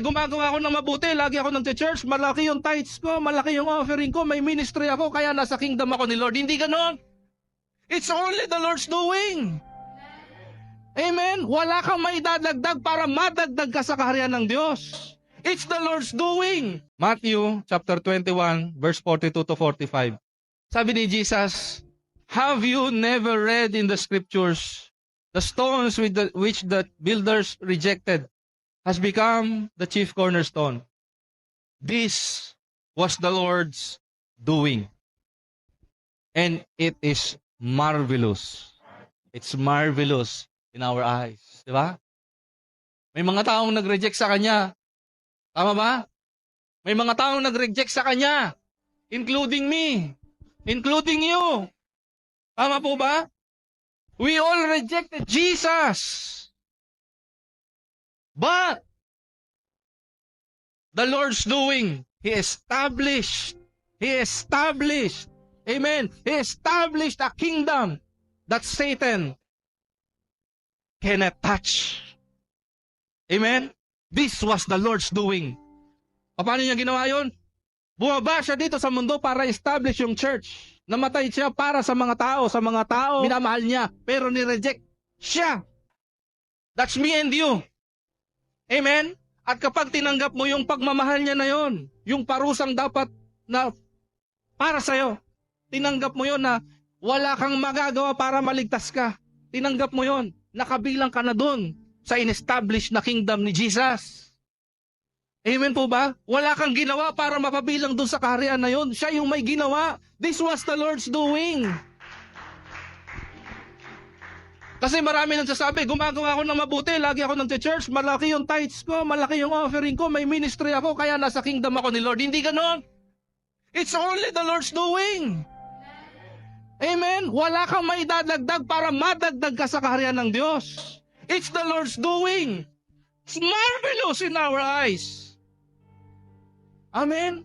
gumagawa ako ng mabuti, lagi ako ng church, malaki yung tithes ko, malaki yung offering ko, may ministry ako, kaya nasa kingdom ako ni Lord. Hindi ganon. It's only the Lord's doing. Amen? Wala kang maidadagdag para madagdag ka sa kaharian ng Diyos. It's the Lord's doing. Matthew chapter 21 verse 42 to 45. Sabi ni Jesus, Have you never read in the scriptures the stones with the, which the builders rejected has become the chief cornerstone? This was the Lord's doing. And it is marvelous. It's marvelous in our eyes. Di ba? May mga taong nag-reject sa Kanya. Tama ba? May mga taong nag-reject sa Kanya. Including me. Including you. Tama po ba? We all rejected Jesus. But, the Lord's doing, He established, He established, Amen, He established a kingdom that Satan cannot touch. Amen? This was the Lord's doing. Paano niya ginawa yon? Bumaba siya dito sa mundo para establish yung church. Namatay siya para sa mga tao, sa mga tao minamahal niya, pero ni-reject siya. That's me and you. Amen? At kapag tinanggap mo yung pagmamahal niya na yon, yung parusang dapat na para sa'yo, tinanggap mo yon na wala kang magagawa para maligtas ka. Tinanggap mo yon, nakabilang ka na doon sa in-establish na kingdom ni Jesus. Amen po ba? Wala kang ginawa para mapabilang doon sa kaharian na yon. Siya yung may ginawa. This was the Lord's doing. Kasi marami nagsasabi, gumagawa ako ng mabuti, lagi ako ng church, malaki yung tithes ko, malaki yung offering ko, may ministry ako, kaya nasa kingdom ako ni Lord. Hindi ganon. It's only the Lord's doing. Amen? Wala kang maidadagdag para madagdag ka sa kaharian ng Diyos. It's the Lord's doing. It's marvelous in our eyes. Amen?